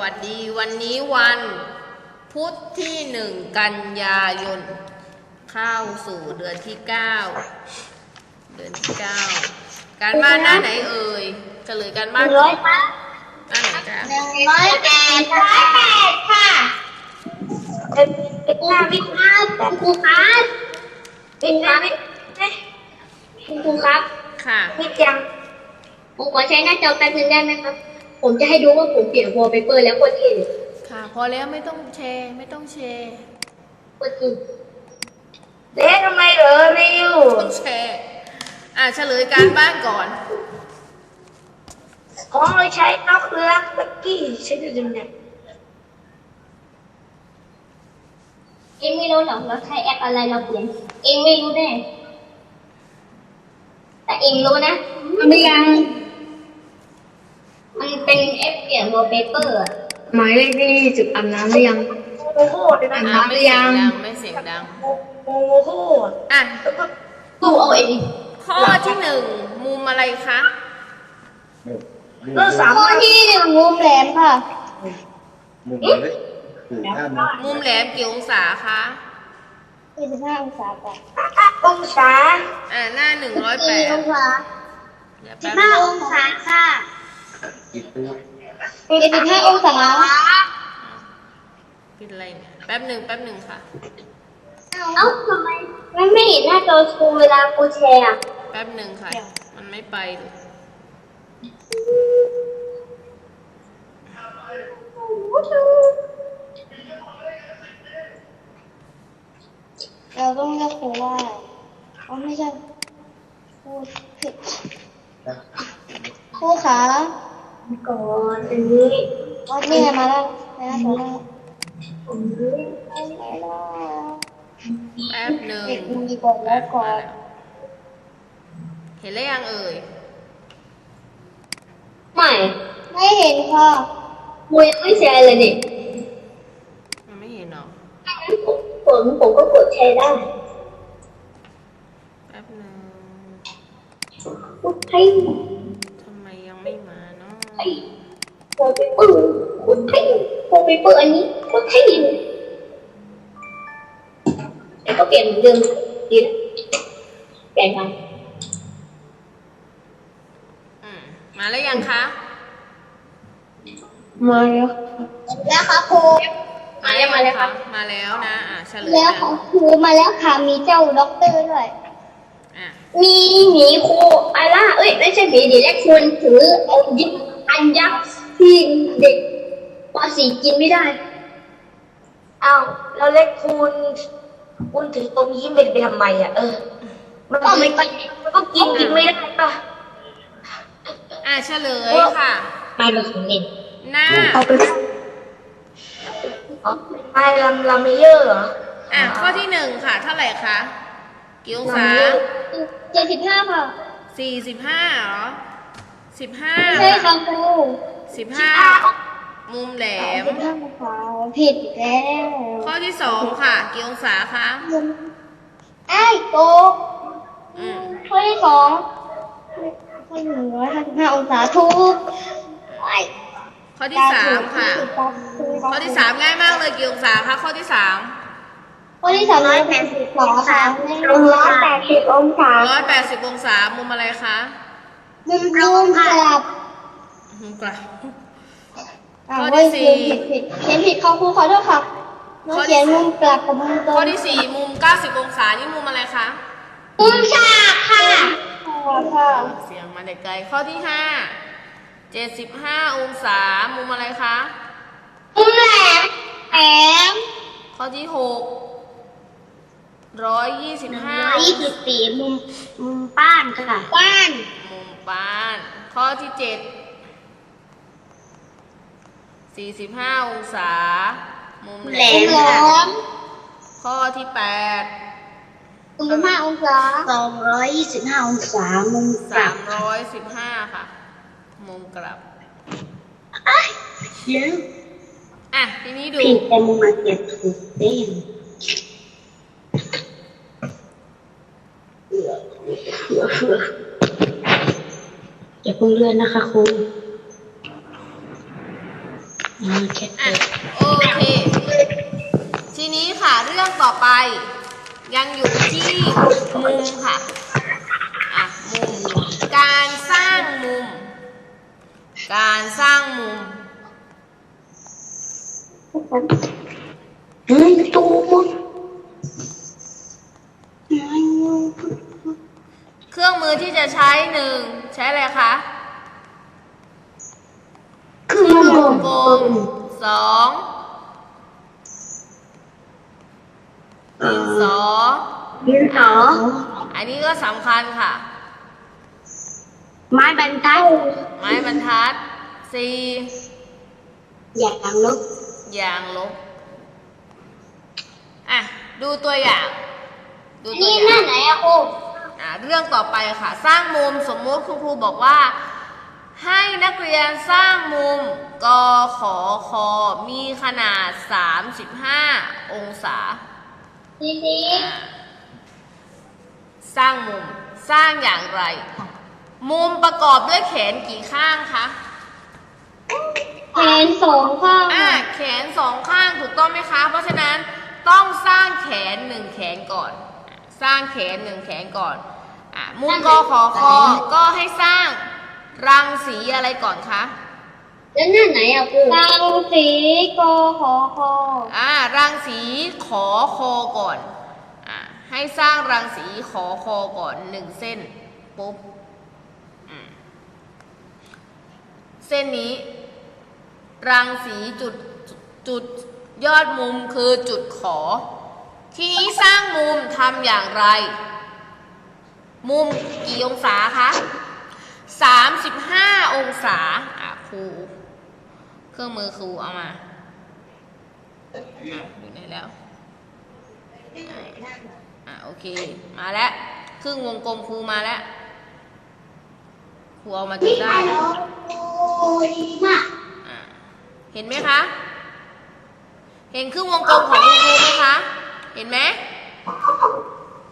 วัสดีวันนี้วัน พุธที่หนึ่งกันยายน เข้าสู่เดือนที่เก้าเดือนที่เก้าการบ้านหน้าไหนเอ่ยเฉลยการบ้านร้อยค่ะหน้าไหนจ้ะหนึ่งร้อยแปดร้อยแปดค่ะเป็นเป็นหน้าวิทย์ครับคุณครูครับเป็นหน้าวิทย์คุณครูครับ ค่ะวิทย์ยังผมขอใช้หน้าจอแป๊บนึงได้ไหมครับ ผมจะให้ดูว่าผมเปลี่ยนวอลเปเปอร์แล้วโคตรเท่เลยค่ะ พอแล้วไม่ต้องแชร์ไม่ต้องแชร์โคตรจริงเด็กทำไมเหรอริวต้องแชร์อะเฉลยการบ้านก่อนของเราใช้นอกเครื่องตะกี้ใช้ดูยังไงเองไม่รู้หรอกเราใช้แอปอะไรเราเปลี่ยนเองไม่รู้แน่แต่เองรู้นะไม่ยัง มันเป็นแอปเปลี่ยนวอลเปเปอร์อะหมายเลขที่จุดอาบน้ำหรือยังโอ้โหเดี๋ยวอะนะไม่เสียงดังไม่เสียงดังโอ้โหอะดูเอาเองข้อที่หนึ่งมุมอะไรคะเรื่องสามข้อที่หนึ่งมุมแหลมค่ะมุมเลยคือห้ามนะมุมแหลมกี่องศาคะ45องศาค่ะองศาอ่าหน้าหนึ่งร้อยแปกี่ดองศาเดี๋ยวสิแป๊บบห้านึงองศาค่ะ กี่ตัว75องศาปิดอะไรเนี่ยแป๊บหนึ่งแป๊บหนึ่งค่ะ เอ้าทำไมมันไม่เห็นหน้าจอคูเวลาครูแชร์อะแป๊บหนึ่งค่ะ มันไม่ไปเลยเราต้องเลือกครูว่าอ๋อไม่ใช่ครูผิดครูขา ก่อนอันนี้อ๋อนี่ไงมาแล้วไปแล้วไปแล้วอันนี้ไปแล้วแป๊บหนึ่งเด็กมีก่อนแล้วก่อน เห็นแล้วยังเอ่ย ไม่ ไม่เห็นค่ะครูยังไม่แชร์เลยนี่มันไม่เห็นหรอผมผมก็กดแชร์ได้แป๊บหนึ่งพูดให้ ทำไมยังไม่มา เนาะให้วอลเปปอร์พูดให้วอลเปเปอร์อันนี้พูดให้แต่ก็เปลี่ยนเดิมดีนะเปลี่ยนไปอืมมาแล้วยังคะ มาแล้วแล้วค่ะครูมาแล้วมาแล้วค่ะ มาแล้วนะ อะเฉลยแล้วนะของครูมาแล้วค่ะมีเจ้าด็อกเตอร์ด้วย อะมีหมีครูอาล่าเอ้ยไม่ใช่หมีดิแรกคุณถือเอายิบ อันยักษ์ที่เด็กป .4 กินไม่ได้ อ้าวแล้วเล็กคุณคุณถือตรงยิ้มเป็นไปทำไมอะเออ มันก็ไม่กินมันก็กินกินไม่ได้ป่ะอะเฉลยค่ะ ไม่เป็นของเล่นหน้าเอาไปอ๋อไม่ลำลำเมเยอร์เหรออะข้อที่หนึ่งค่ะ เท่าไหร่คะ กี่องศาเจ็ดสิบห้าค่ะสี่สิบห้าเหรอ สิบห้าใช่ค่ะครูสิบห้ามุมแหลมสิบห้าองศาผิดอีกแล้วข้อที่สองค่ะ กี่องศาคะไอ้โกอืมข้อที่สองข้อหนึ่งร้อยห้าสิบห้าองศาถูกไอ้ข้อที่สามค่ะ ข้อที่สามง่ายมากเลยกี่องศาคะข้อที่สามข้อที่สามร้อยแปดสิบสองค่ะร้อยแปดสิบองศาร้อยแปดสิบองศามุมอะไรคะ มุมมุมกลับมุมกลับอ่าข้อที่สี่ผิดผิดเขียนผิดเขาครูขอโทษค่ะน้องเขียนมุมกลับกับมุมตรงข้อที่สี่มุมเก้าสิบองศานี่มุมอะไรคะมุมฉากค่ะค่ะเสียงมาแต่ไกลข้อที่ห้าเจ็ดสิบห้าองศา มุมอะไรคะมุมแหลมแหลมข้อที่หกร้อยยี่สิบห้ายี่สิบสี่มุมมุมป้านค่ะ ป้าน มุมปาน ข้อที่เจ็ดสี่สิบห้าองศา มุมแหลแหลมมข้อที่แปดมุมห้าองศาสองร้อยยี่สิบห้าองศา มุมกสาลับมร้อยสิบห้าค่ะ มุมกลับเดี๋ยวอะ ทีนี้ดู ผิดแต่มุมมาเก็บถูกได้ยังอ ย่าเพิ่งเลื่อนนะคะครูอะโอเค ทีนี้ค่ะเรื่องต่อไป ยังอยู่ที่มุมค่ะอะมุมการสร้างมุม การสร้างมุม เฮ้ยตูนเครื่องมือที่ จะใช้หนึ่งใช้อะไรคะคือวงกกลลมมสองดินสอดินสออันนี้ก็สำคัญค่ะ ไม้บรรทัด ไม้บรรทัดสี่อย่างลบยางลบอะ ดูตัวอย่าง ดูตัวนี่อหน้าย่างไหนอะครู อะเรื่องต่อไปค่ะ สร้างมุมสมมุติคุณครูบอกว่า ให้นักเรียนสร้างมุมกขอคอมีขนาด 35 องศาดีดีสร้างมุมสร้างอย่างไร มุมประกอบด้วยแขนกี่ข้างคะแขนสองข้างอ่าแขนสองข้างถูกต้องไหมคะ เพราะฉะนั้นต้องสร้างแขนหนึ่งแขนก่อนอะ สร้างแขนหนึ่งแขนก่อนอะมุมกขอคอก็ให้สร้างรังสีอะไรก่อนคะแล้วหน้าไหนอะครูรังสีกขอคออ่ารังสีขอคอก่อนอ่าให้สร้างรังสีขอคอก่อนหนึ่งเส้นปุ๊บอืมเส้นนี้ รังสีจุดจุดยอดมุมคือจุดขอ ทีนี้สร้างมุมทำอย่างไร มุมกี่องศาคะ35 องศา อะครู เครื่องมือครูเอามาอยู่ไหนแล้ว อะโอเค มาแล้ว ครึ่งวงกลมครูมาแล้ว ครูเอามาจนได้เห็นไหมคะ เห็นครึ่งวงกลมของครูไหมคะ เห็นไหม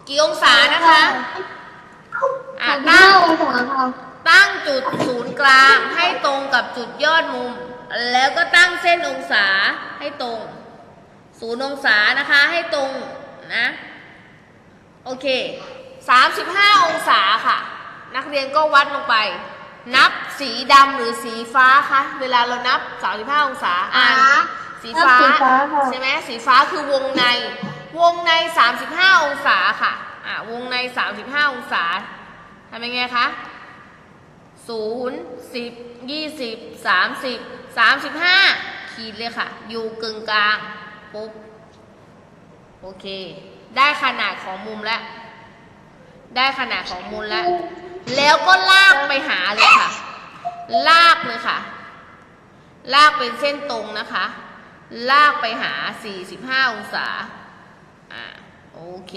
กี่องศานะคะ อะหน้าตั้งองศาค่ะตั้งจุดศูนย์กลางให้ตรงกับจุดยอดมุม แล้วก็ตั้งเส้นองศาให้ตรงศูนย์องศานะคะให้ตรงนะ โอเค35องศาค่ะ นักเรียนก็วัดลงไป นับสีดำหรือสีฟ้าคะเวลาเรานับ35องศาอ่านสีฟ้าสีฟ้าค่ะใช่ไหมสีฟ้าคือวงใน วงใน 35 องศาค่ะ อ่าวงใน 35 องศาทำยังไงคะศูนย์สิบยี่สิบสามสิบสามสิบห้าขีดเลยค่ะ อยู่กึ่งกลาง ปุ๊บ โอเค ได้ขนาดของมุมแล้ว ได้ขนาดของมุมแล้ว แล้วก็ลากไปหาเลยค่ะ ลากเลยค่ะ ลากเป็นเส้นตรงนะคะ ลากไปหา 45 องศาอ่า โอเค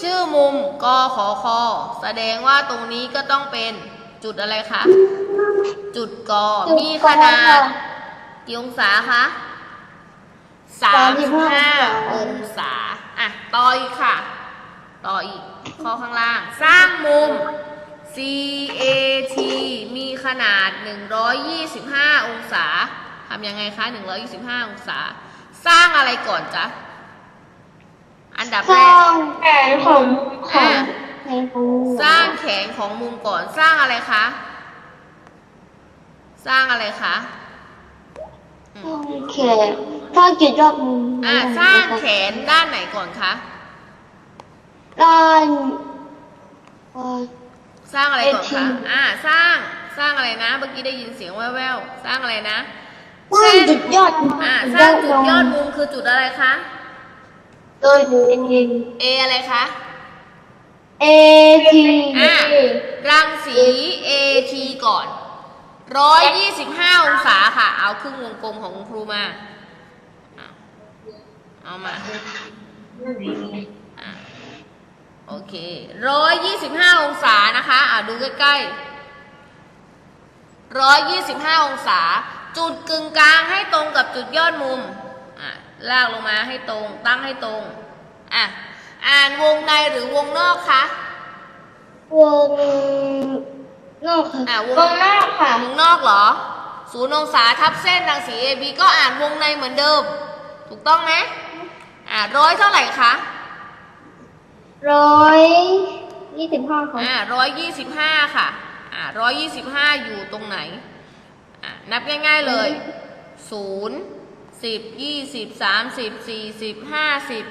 ชื่อมุมกขอคอแสดงว่าตรงนี้ก็ต้องเป็นจุดอะไรคะ จุดกมีขนาดกี่องศาคะสามสิบห้าองศา อะ ต่ออีกค่ะ ต่ออีก ข้อข้างล่าง สร้างมุม CAT มีขนาด 125 องศา ทำยังไงคะ 125 องศา สร้างอะไรก่อนจ๊ะ อันดับสแรร้ากงแขนของขออะงในครูสร้างแขนของมุมก่อนสร้างอะไรคะ สร้างอะไรคะสร้างแขนสร้างจุดยอดมุมอ่าสร้างแขนด้านไหนก่อนคะ ด้านเอ่อ สร้างอะไรก่อนเอที คะอ่าสร้างสร้างอะไรนะ เมื่อกี้ได้ยินเสียงแว่วๆสร้างอะไรนะสร้างจุดยอดอ่าสร้างจุดยอดมุมคือจุดอะไรคะ โดยเอง A อะไรคะ เอทีอ่ารังสี AT ก่อน 125 องศาค่ะ เอาครึ่งวงกลมของคุณครูมาอะเอามาอะโอเค 125 องศานะคะ อ่าดูใกล้ๆ 125 องศา จุดกึ่งกลางให้ตรงกับจุดยอดมุมอะ ลากลงมาให้ตรง ตั้งให้ตรง อะ อ่านวงในหรือวงนอกคะ วงนอกค่ะอะวงวงนอกค่ะ วงนอกเหรอ ศูนย์องศาทับเส้นรังสี AB ก็อ่านวงในเหมือนเดิม ถูกต้องไหมอ่าร้อยเท่าไหร่คะร้อยยี่สิบห้าค่ะอ่าร้อยยี่สิบห้าค่ะ อ่าร้อยยี่สิบห้าอยู่ตรงไหน อ่านับง่าย ๆเลยศูนย์ สิบยี่สิบสามสิบสี่สิบห้าสิบ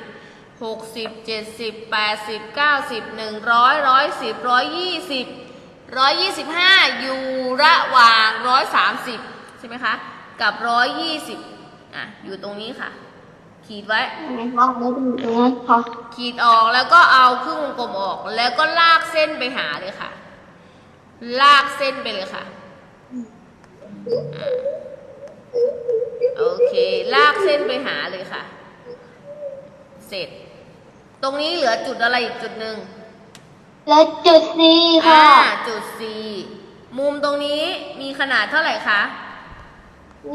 หกสิบเจ็ดสิบแปดสิบเก้าสิบหนึ่งร้อยร้อยสิบร้อยยี่สิบร้อยยี่สิบห้าอยู่ระหว่างร้อยสามสิบใช่ไหมคะ กับร้อยยี่สิบอะ อยู่ตรงนี้ค่ะ ขีดไว้ไหนคะแล้วดูตรงนั้นค่ะขีดออกแล้วก็เอาครึ่งวงกลมออก แล้วก็ลากเส้นไปหาเลยค่ะ ลากเส้นไปเลยค่ะอ่า โอเค ลากเส้นไปหาเลยค่ะ เสร็จ ตรงนี้เหลือจุดอะไรอีกจุดหนึ่งแล้วจุดซีอ่าค่ะจุด C มุมตรงนี้มีขนาดเท่าไหร่คะ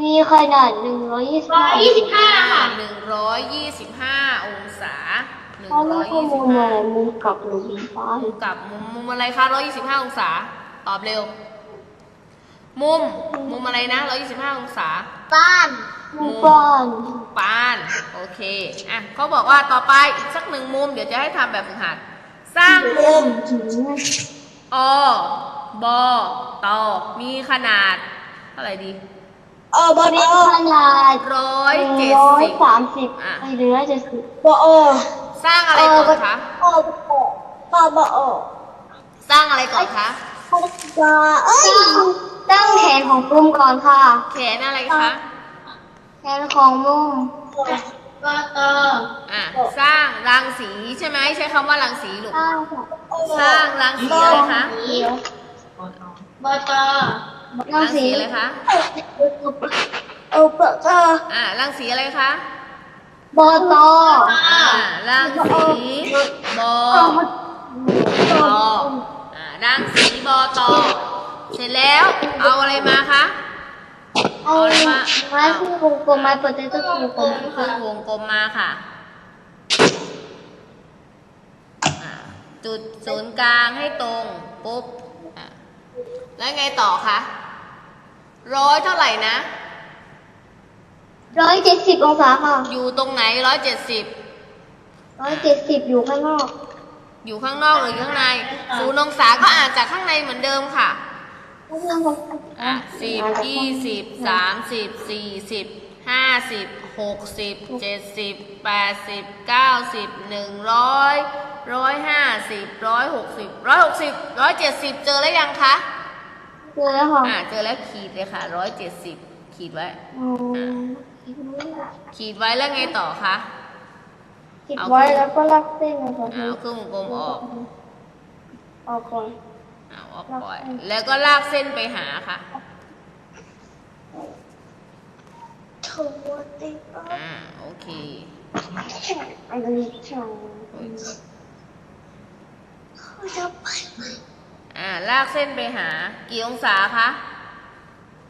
มีขนาดหนึ่งร้อยยี่สิบร้อยยี่สิบห้าค่ะ หนึ่งร้อยยี่สิบห้าองศาหนึ่งเพราะร้ว่าอยข้อยี่สิมูบลห้า อะไรมุมกลับหรือมุมฟ้ามุมกลับมุมมุมอะไรคะ125 องศา ตอบเร็ว มุม มุมอะไรนะ125องศาบ้านมุมก้อน ปาน โอเค อะเขาบอกว่าต่อไปอีกสักหนึ่งมุม เดี๋ยวจะให้ทำแบบฝึกหัด สร้างมุม อบตมีขนาด เท่าไหร่ดี เออบอดี้ขนาดร้อยหนึ่งเจ็ดร้อยสิบ สามสิบอะไม่หรือร้อยเจ็ดสิบบอสร้างอะไรก่อนคะบอบอบอสร้างอะไรก่อนคะ บอเอ้ยตั้งแขนของมุมก่อนค่ะ แขนอะไรคะแขนของมุมบอตออะสร้างรังสีใช่ไหมใช้คำว่ารังสีลูกตั้งค่ะสร้างรังสีอะไรคะบอตอรังสีอะไรคะเออบอตออ่ารังสีอะไรคะบอตออ่ารังสีบอตอ อ่ารังสีบอตอเสร็จแล้วเอาอะไรมาคะเอาไม้คู่วงกลมไม้โปรเตโต้คู่วงกลมเครื่ค่ะองวงกลมมาค่ะอ่าจุดศูนย์กลางให้ตรงปุ๊บอะแล้วไงต่อคะร้อยเท่าไหร่นะร้อยเจ็ดสิบองศาค่ะอยู่ตรงไหนร้อยเจ็ดสิบร้อยเจ็ดสิบอยู่ข้างนอก อยู่ข้างนอกหรืออยู่ข้างในศูนย์องศาก็อ่านจากข้างในเหมือนเดิมค่ะอะสิบยี่สิบสามสิบสี่สิบห้าสิบหกสิบเจ็ดสิบแปดสิบเก้าสิบหนึ่งร้อยร้อยห้าสิบร้อยหกสิบร้อยหกสิบร้อยเจ็ดสิบเจอแล้วยังคะเจอแล้วค่ะอ่าเจอแล้วขีดเลยค่ะร้อยเจ็ดสิบขีดไว้อ๋อขีดไว้แล้วไงต่อคะ ติดไว้แล้วก็ลากเส้นนะคะอ่าเอาเครื่องวงกลมออก ออกก่อนเอาออกปล่อยแล้วก็ลากเส้นไปหาค่ะถูกติดอ่าโอเคอันนี้ใช่เขาจะไปอ่าลากเส้นไปหา กี่องศาคะ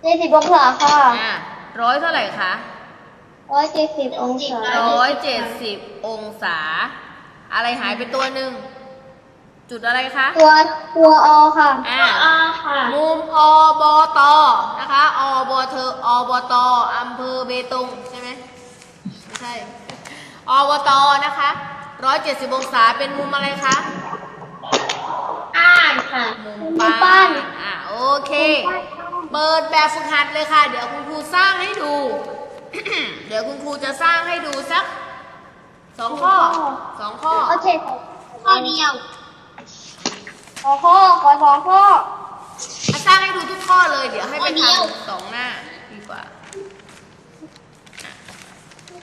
เจ็ดสิบองศาค่ะอ่าร้อยเท่าไหร่คะ ร้อยเจ็ดสิบองศาร้อยเจ็ดสิบองศา อะไรหายไปตัวหนึ่ง จุดอะไรคะ ตัวตัวอค่ะอ่าอาค่ะ มุมอบต นะคะ อบเธออบตอำเภอเบตงใช่ไหมไม่ใช่ อบต นะคะร้อยเจ็ดสิบองศาเป็นมุมอะไรคะอ่านค่ะ มุมป้านอ่าโอเค เปิดแบบฝึกหัดเลยค่ะ เดี๋ยวคุณครูสร้างให้ดู เดี๋ยวคุณครูจะสร้างให้ดูสักสองข้อสองข้อ โอเคข้อเดียวขอข้อขอสองข้ออะสร้างให้ดูทุกข้อเลย เดี๋ยวให้ไปข้อเดียวทำสองหน้าดีกว่า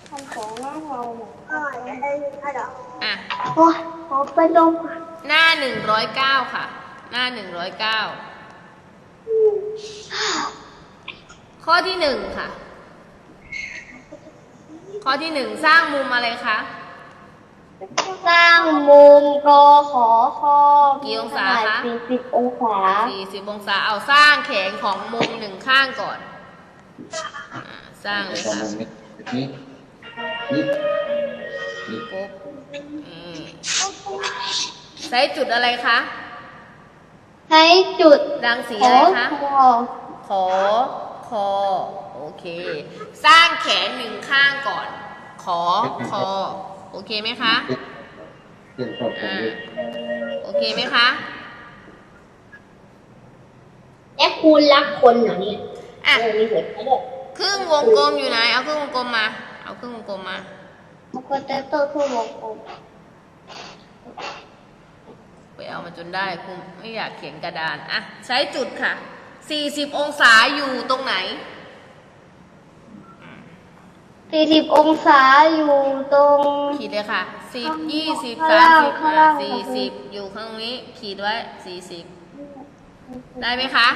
ทำของหน้าเราหน่อยอ่านได้ค่ะเดี๋ยวอะโอ้ยขอไปลงหน้าหนึ่งร้อยเก้าค่ะ หน้าหนึ่งร้อยเก้าข้อที่หนึ่งค่ะ ข้อที่หนึ่งสร้างมุมอะไรคะ สร้างมุมกอขอคอกี่องศาคะ สี่สิบองศาสี่สิบองศาเอาสร้างแขนของมุมหนึ่งข้างก่อนอ่าสร้างเลยประค่ะมาณนี้นี่นี่นี่ปุ๊บอืมใช้จุดอะไรคะ ใช้จุดรังสีขอะอไรคะ คอขอคคอ โอเค สร้างแขนหนึ่งข้างก่อน ขอคอ โอเคไหมคะเรื่องครอบครัวอ่าด้วยโอเคไหมคะ และคุณรักคนเหรอเนี่ยอะ เออมีหัวใจด้วยครึ่งวงกลมอยู่ไหน เอาครึ่งวงกลมมา เอาครึ่งวงกลมมา มันก็จะโตทั่ววงกลมไปเอามาจนได้คุณไม่อยากเขียนกระดาน อะ ใช้จุดค่ะ 40 องศาอยู่ตรงไหน สี่สิบองศาอยู่ตรง ขีดเลยค่ะสิบยี่สิบข้างสามล่างสิบข้างล่างสี่ค่ะสิบอยู่ข้างนี้ ขีดไว้สี่สิบได้ไหมคะ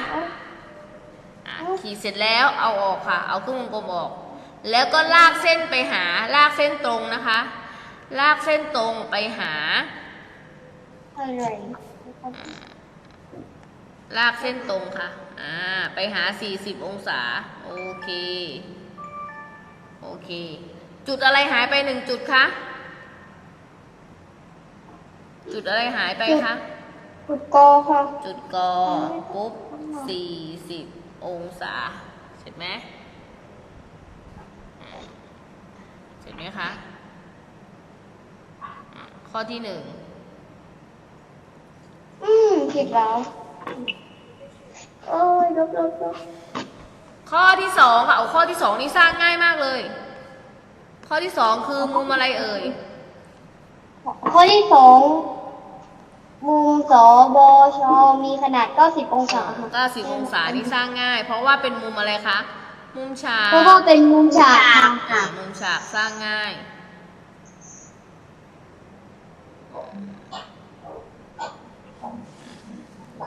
อะขีดเสร็จแล้วเอาออกค่ะ เอาครึ่งวงกลมออก แล้วก็ลากเส้นไปหา ลากเส้นตรงนะคะ ลากเส้นตรงไปหา อะไรลากเส้นตรงค่ะ อ่า ไปหา 40 องศา โอเค โอเค จุดอะไรหายไปหนึ่งจุดคะ จุดอะไรหายไปคะขุดกอค่ะ จุดกอปุ๊บ40องศา เสร็จไหมอ่าเสร็จไหมคะอ่าข้อที่หนึ่ง อืม ผิดแล้ว โอ้ยลบลบลบ ข้อที่สองค่ะเอาข้อที่สองนี่สร้างง่ายมากเลย ข้อที่สองคือมุมอะไรเอ่ย ข้อที่สองมุมสบชมีขนาด 90 องศาค่ะ90องศานี่สร้างง่าย เพราะว่าเป็นมุมอะไรคะ มุมฉากเพราะว่าเป็นมุมฉากอ่ามุมฉากสร้างง่าย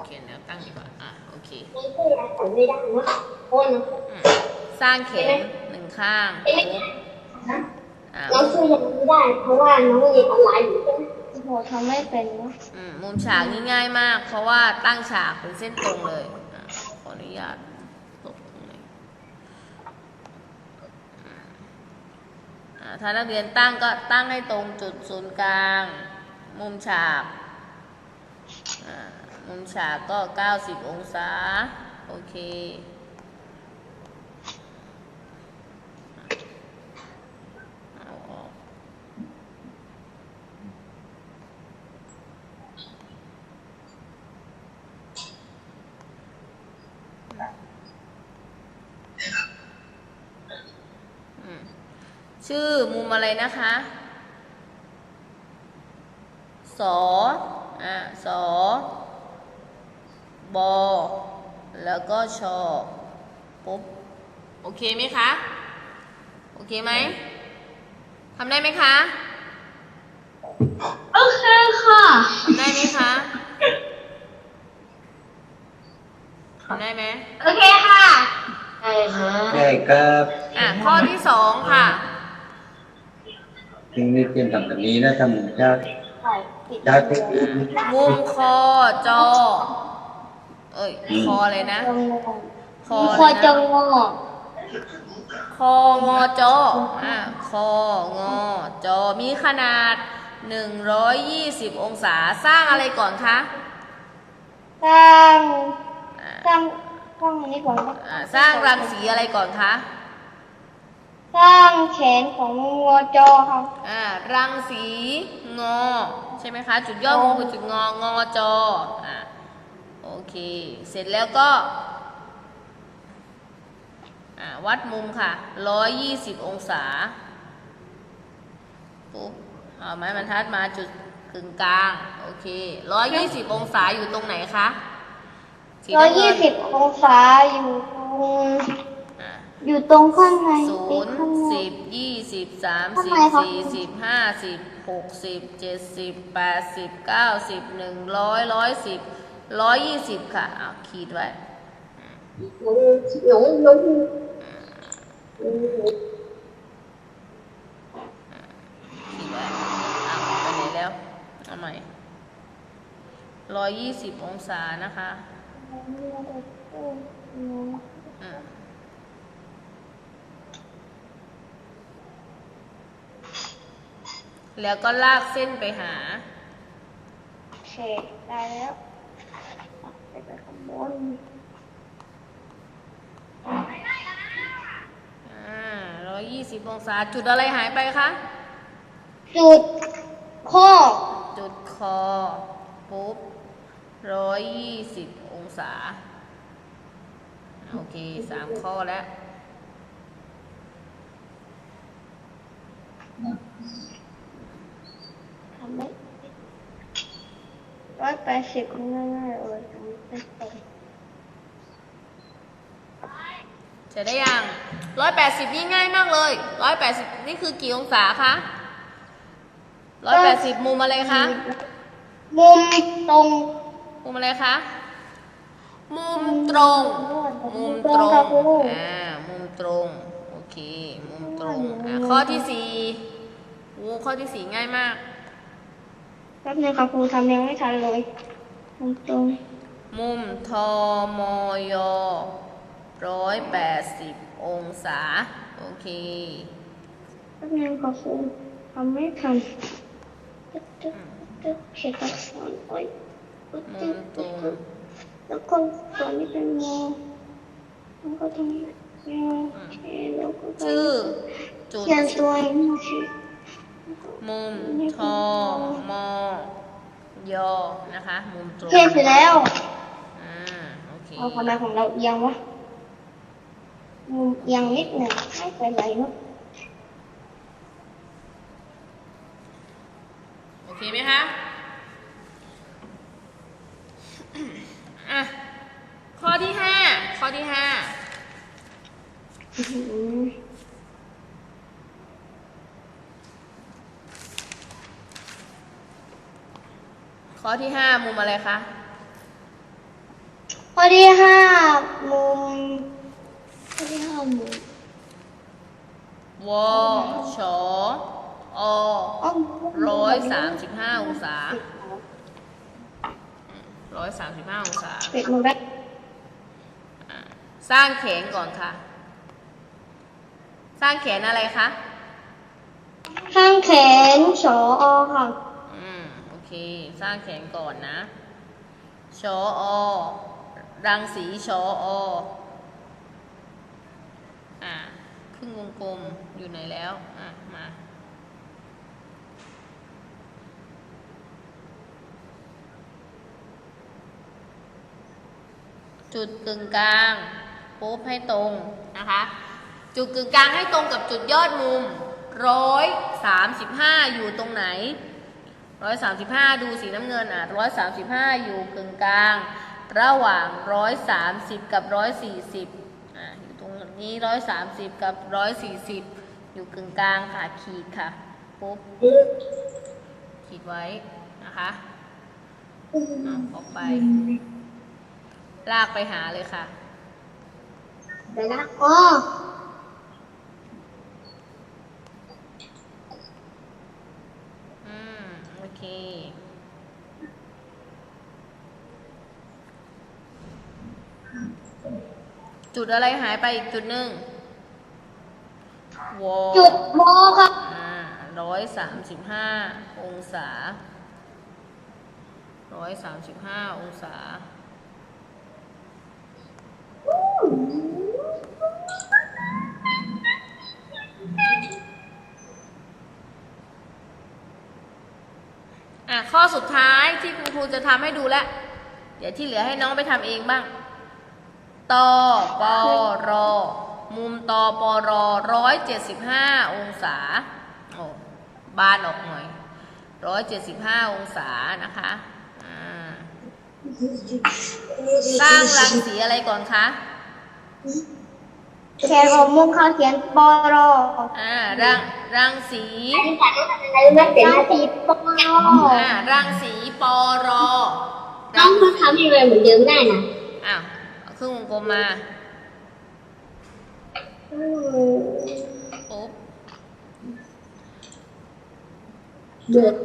เขียนแล้วตั้งดีกว่า อะ โอเคไม่ใช่ยายผมไม่ได้นะเพราะว่าน้องอืมสร้างแขนหนึ่งข้างปุ๊บอ่าน้องช่วยยังไม่ได้ เพราะว่าน้องเรียนออนไลน์อยู่ใช่ไหมโอ้โหทำไม่เป็นนะอืมมุมฉากนี่ง่ายมาก เพราะว่าตั้งฉากเป็นเส้นตรงเลยอะขออนุญาตตบตรงนี้อืมอ่าถ้านักเรียนตั้งก็ตั้งให้ตรงจุดศูนย์กลาง มุมฉากอ่า มุมฉากก็ 90 องศา โอเค เอาออก ชื่อมุมอะไรนะคะ สอ อะ สอ บอ แล้วก็ชอปุ๊บ โอเคไหมคะ โอเคไหมทำได้ไหมคะ โอเคค่ะ ทำได้ไหมคะทำได้ไหมโอเคค่ะใช่ค่ะใช่ครับอะ ข้อที่สองค่ะถึงนี่เตรียมทำแบบนี้นะทำหมูชาติใช่ผิดชาติมุมคอจอ เอ้ยคอเลยนะจงงคอคอเลยจนะงงอคองอจออะคองอจอมีขนาด 120 องศาสร้างอะไรก่อนคะสร้างอะสร้างสร้างอันนี้ก่อนนะอะสร้างรังสีอะไรก่อนคะสร้างแขนของงอจอค่ะอ่ารังสีงอ ใช่ไหมคะ จุดย่อมุมคือจุดงองอจออะโอ เค เสร็จแล้วก็อ่าวัดมุมค่ะ 120 องศาปุ๊บเอาไม้บรรทัดมาจุดกึ่งกลาง โอเค 120 องศาอยู่ตรงไหนคะสีร้อยน้ำเงิยี่นสิบองศาอยู่ตรงอ่าอยู่ตรงข้างในศูติดนย์ข้างในสิบยี่สิบสามสิบทำไมคะสี่สิบห้าสิบหกสิบเจ็ดสิบแปดสิบเก้าสิบหนึ่งร้อยร้อยสิบ ร้อยยี่สิบค่ะเอาขีดไว้ขีดไว้เอาไปไหนแล้วเอาใหม่ร้อยยี่สิบองศานะคะแล้วก็ลากเส้นไปหา โอเค ได้แล้ว ไปไปข้างบนสิบองศา จุดอะไรหายไปคะ จุดข้อจุดคอ ปุ๊บร้อยยี่สิบองศา โอเคสามข้อแล้ว ทำได้ร้อยแปดสิบง่ายๆเลยทำไม่ เป็นเสร็จได้ยังร้อยแปดสิบนี่ง่ายมากเลยร้อยแปดสิบนี่คือกี่องศาคะร้อยแปดสิบมุมอะไรคะมุมตรง มุมอะไรคะ มุมตรง มุมตรงค่ะครูอ่า มุมตรง โอเค มุมตรง อ่าข้อที่สี่โอ้ข้อที่สี่ง่ายมากแป๊บนึงค่ะครูทำยังไม่ทันเลย มุมตรง มุมทอมอยร้อยแปดสิบองศา โอเคแป๊บนึงค่ะครูทำไม่ทันตึ๊ดตึ๊ดตึ๊ดเขียนอักษรไว้ตึ๊ดมุตึ๊มดตรตึ๊งดแล้วก็ส่วนนี้เป็นโมแล้วก็ตรงนี้ยาวโอเคแล้วก็ตรงชื่อนี้จุดเขียนตัวเองชื่อมุมทอมอยนะคะ มุมตรงเขียนเสร็จแล้วอ่า โอเคเอาคะแนนของเราเอียงวะมุมเอียงนิดหนึ่งไม่เป็นไรเนอะโอเคไหมคะอะข้อที่ห้าข้อที่ห้าอื้อหือข้อที่ห้ามุมอะไรคะ ข้อที่ห้ามุมข้อที่ห้ามุมวชอออ๋อร้อยสามสิบห้าองศาร้อยสามสิบห้าองศาปิดมือได้อะสร้างแขนก่อนค่ะ สร้างแขนอะไรคะข้างแขนชออค่ะ อืม โอเค สร้างแขนก่อนนะชออ รังสีชอออ่าครึ่งวงกลมอยู่ไหนแล้ว อะ มา จุดกึ่งกลางปุ๊บให้ตรงนะคะ จุดกึ่งกลางให้ตรงกับจุดยอดมุมร้อยสามสิบห้าอยู่ตรงไหนร้อยสามสิบห้าดูสีน้ำเงินอะร้อยสามสิบห้าอยู่กึ่งกลาง ระหว่างร้อยสามสิบกับร้อยสี่สิบอะอยู่ตรงนี้ร้อยสามสิบกับร้อยสี่สิบอยู่กึ่งกลางค่ะขีดค่ะปุ๊บขีดไว้นะคะอะออกไป ลากไปหาเลยค่ะเดี๋ยวนะอ๋ออืมโอเค จุดอะไรหายไปอีกจุดหนึ่งวอจุดโมค่ะอ่าร้อยสามสิบห้าองศาร้อยสามสิบห้าองศา อะ ข้อสุดท้ายที่คุณครูจะทำให้ดูแล้ว เดี๋ยวที่เหลือให้น้องไปทำเองบ้าง ตอปอรอมุมตอปอรอร้อยเจ็ดสิบห้าองศาโอ้บานออกหน่อยร้อยเจ็ดสิบห้าองศานะคะอ่าสร้างรังสีอะไรก่อนคะเขียนของมุมค่ะเขียนปอรออ่ารังรังสีรังสีปอรออ่ารังสีปอรอน้องทำยังไงเหมือนเดิมได้นะอ้าว ครื่องวงกลมมาปุ๊บเดือด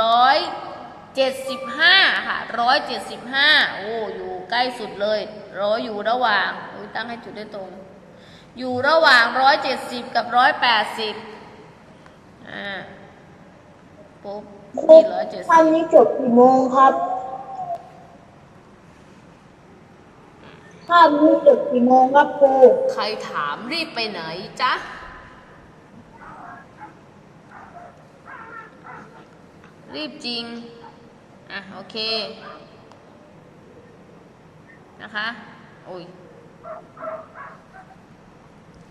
ร้อยเจ็ดสิบห้าค่ะร้อยเจ็ดสิบห้าโอ้อยู่ใกล้สุดเลยร้อยอยู่ระหว่างอุ้ยตั้งให้จุดได้ตรง อยู่ระหว่างร้อยเจ็ดสิบกับร้อยแปดสิบอ่าปุ๊บนี่ร้อยเจ็ดสิบทำนี้จบกี่โมงครับ ข้ารู้สึดกี่โมงครับครูใครถามรีบไปไหนจ๊ะ รีบจริง อะ โอเค นะคะโอ้ย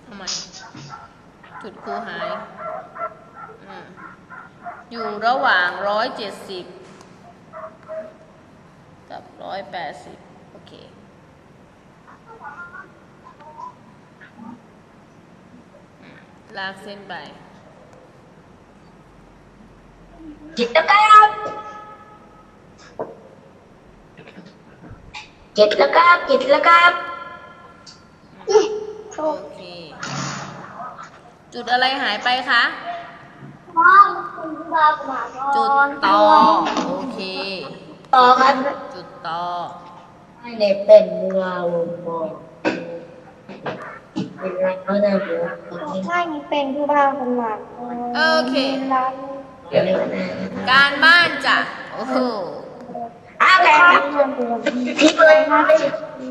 ทำไมจุดครูหายออยู่ระหว่างร้อยเจ็ดสิบกับร้อยแปดสิบโอเค ลากเส้นไป จิตแล้วครับจิตแล้วครับจิตแล้วครับโอเค จุดอะไรหายไปคะว้าวคุณบาหมาจุดต่อ โอเค ต่อครับ จุดต่อไม่ได้เป็นเรือลมบอลเป็นไรก็ ได้เรือใช่นี่เป็นผู้บ้าคนหมาโอเค ร้านการบ้านจ้ะโอ้โหอ้าวแกครับเรื่เดือนพี่เลยถ้าเป็น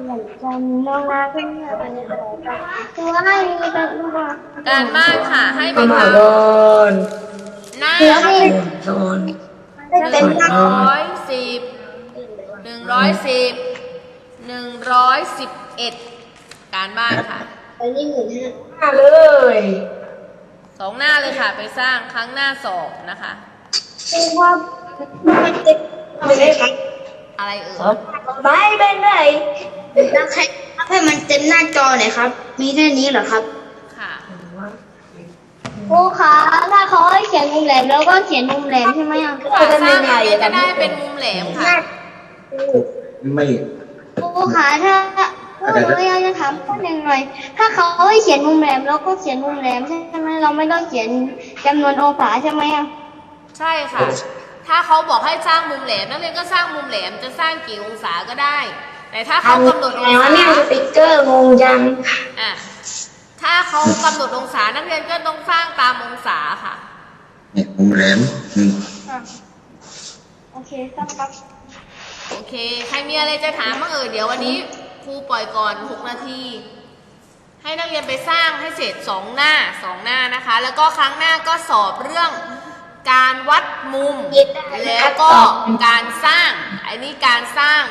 เหมือนกันน้องนาขึ้นมาเป็นอะไรกันคือให้มีเป็นผู้บ้าการบ้านค่ะ ให้ไปทำหน้าโดนหนึ่งร้อยสิบหนึ่งร้อยสิบหนึ่งร้อยสิบเอ็ดการบ้านค่ะ ไปนี่หมื่นห้ามาเลยสองหน้าเลยค่ะ ไปสร้างครั้งหน้าสอบนะคะ คือว่ามันจะไม่ได้ครับอะไรเอ่ยไม่เป็นไรถ้าใครให้มันเต็มหน้าจอหน่อยครับ มีแค่นี้เหรอครับค่ะ ครูคะถ้าเขาให้เขียนมุมแหลมแล้วก็เขียนมุมแหลมใช่ไหมอะค่ะสร้างแบบนี้จะได้เป็นมุมแหลมค่ะ ไม่ ครูคะถ้า ครูหนูอยากจะถามข้อหนึ่งหน่อย ถ้าเขาให้เขียนมุมแหลมแล้วก็เขียนมุมแหลมใช่ไหมเราไม่ต้องเขียนจำนวนองศาใช่ไหมอะใช่ค่ะ ถ้าเขาบอกให้สร้างมุมแหลมนักเรียนก็สร้างมุมแหลมจะสร้างกี่องศาก็ได้ แต่ถ้าเขากำหนดองไงวะศาเนี่ยสติ๊กเกอร์งงจังอะถ้าเขากำหนดองศานักเรียนก็ต้องสร้างตามองศาค่ะ เนี่ยมุมแหลมหนึ่งอะโอเคครับครับ โอเค ใครมีอะไรจะถามบ้างเอ่ยเดี๋ยววันนี้ ครูปล่อยก่อน 6 นาที ให้นักเรียนไปสร้างให้เสร็จ 2 หน้า 2 หน้านะคะ แล้วก็ครั้งหน้าก็สอบเรื่องการวัดมุม แล้วก็การสร้าง อันนี้การสร้าง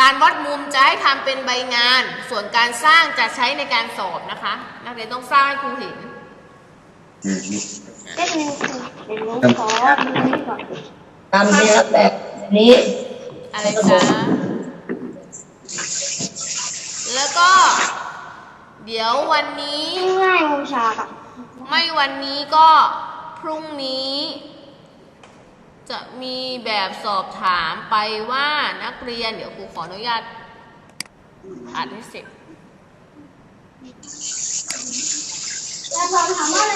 การวัดมุมจะให้ทำเป็นใบงาน ส่วนการสร้างจะใช้ในการสอบนะคะ นักเรียนต้องสร้างให้ครูเห็นอืมเล็กหนึ่งเดี๋ยวหนูขอดูนี่ก่อนตามนี้ครับแบบนี้อะไรจ๊ะ แล้วก็ เดี๋ยววันนี้ ง่ายๆมุมฉากอะไม่วันนี้ก็พรุ่งนี้ จะมีแบบสอบถามไปว่านักเรียน เดี๋ยวครูขออนุญาตอ่านให้เสร็จ แล้วเราถามว่าอะไร